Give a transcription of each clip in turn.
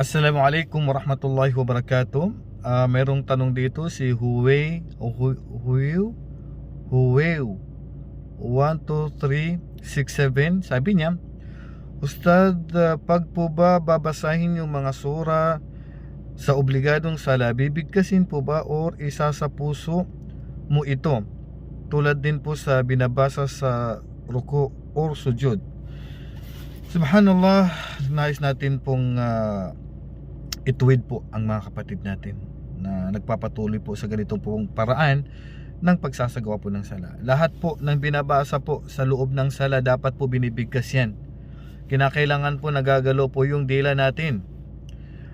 Assalamualaikum warahmatullahi wabarakatuh. Ah, merong tanong dito si Huwei o Hu- Huiu Huweu 12367 sabi niya Ustad, ah, pag po ba babasahin yung mga sura sa obligadong sala, bibigkasin po ba or isa sa puso mo ito? Tulad din po sa binabasa sa ruko or sujud. Subhanallah, nais natin pong ah, ituwid po ang mga kapatid natin na nagpapatuloy po sa ganitong pong paraan ng pagsasagawa po ng sala. Lahat po ng binabasa po sa loob ng sala dapat po binibigkas yan. Kinakailangan po nagagalo po yung dila natin.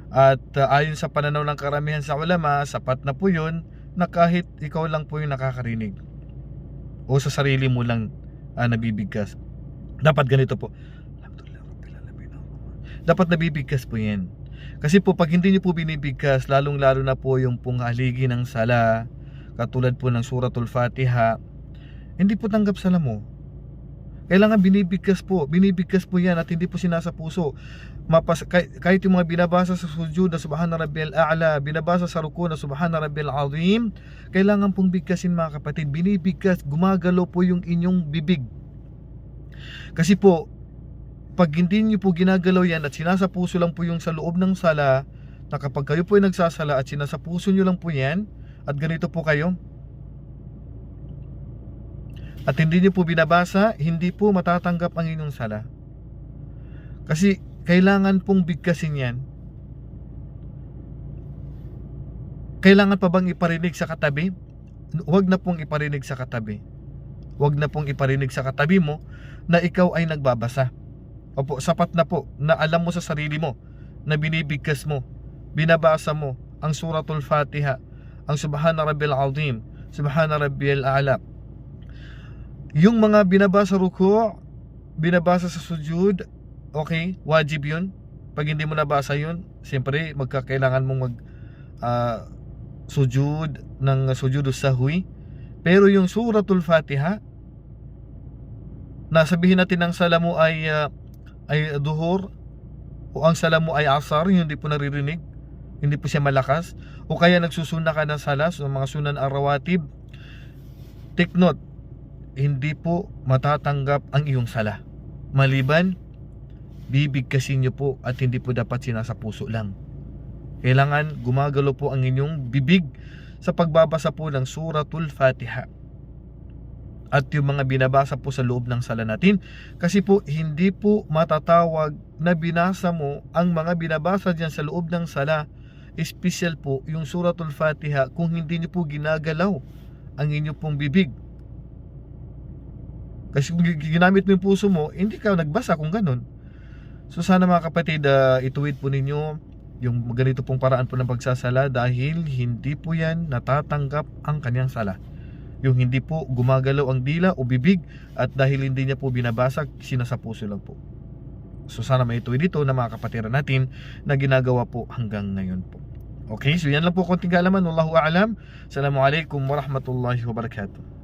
At uh, ayon sa pananaw ng karamihan sa ulama, sapat na po yun na kahit ikaw lang po yung nakakarinig o sa sarili mo lang uh, nabibigkas. Dapat ganito po. Dapat nabibigkas po yan. Kasi po pag hindi niyo po binibigkas, lalong lalo na po yung pong haligi ng sala, katulad po ng suratul fatiha, hindi po tanggap sala mo. Kailangan binibigkas po, binibigkas po yan at hindi po sinasa puso. Mapas, kahit, kahit yung mga binabasa sa sujud na subhana rabbiyal a'la, binabasa sa ruku na subhana rabbiyal azim, kailangan pong bigkasin mga kapatid. Binibigkas, gumagalo po yung inyong bibig. Kasi po, pag hindi nyo po ginagalaw yan at sinasa puso lang po yung sa loob ng sala, na kapag kayo po ay nagsasala at sinasa puso nyo lang po yan, at ganito po kayo, at hindi nyo po binabasa, hindi po matatanggap ang inyong sala. Kasi kailangan pong bigkasin yan. Kailangan pa bang iparinig sa katabi? Huwag na pong iparinig sa katabi. Huwag na pong iparinig sa katabi mo na ikaw ay nagbabasa. Opo, sapat na po na alam mo sa sarili mo na binibigkas mo, binabasa mo ang suratul fatiha, ang subhana rabbil azim, subhana rabbil a'la. Yung mga binabasa ruku, binabasa sa sujud, okay, wajib yun. Pag hindi mo nabasa yun, siyempre magkakailangan mong mag ah, sujud ng sujud sahwi. Pero yung suratul fatiha, nasabihin natin ang sala mo ay ah, ay duhur o ang sala mo ay asar, yung hindi po naririnig, hindi po siya malakas, o kaya nagsusuna ka ng salas, o mga sunan arawatib, take note, hindi po matatanggap ang iyong sala. Maliban, bibigkasin niyo po at hindi po dapat sinasa puso lang. Kailangan gumagalo po ang inyong bibig sa pagbabasa po ng suratul fatiha at yung mga binabasa po sa loob ng sala natin kasi po hindi po matatawag na binasa mo ang mga binabasa dyan sa loob ng sala. Special po yung suratul fatiha kung hindi niyo po ginagalaw ang inyo pong bibig. Kasi kung gi- ginamit mo yung puso mo hindi ka nagbasa kung ganun. So sana mga kapatid uh, ituwid po ninyo yung ganito pong paraan po ng pagsasala dahil hindi po yan natatanggap ang kanyang sala yung hindi po gumagalaw ang dila o bibig at dahil hindi niya po binabasa, sinasa puso lang po. So sana maituwi dito na mga kapatiran natin na ginagawa po hanggang ngayon po. Okay, so yan lang po konting kaalaman. Wallahu a'lam. Assalamualaikum warahmatullahi wabarakatuh.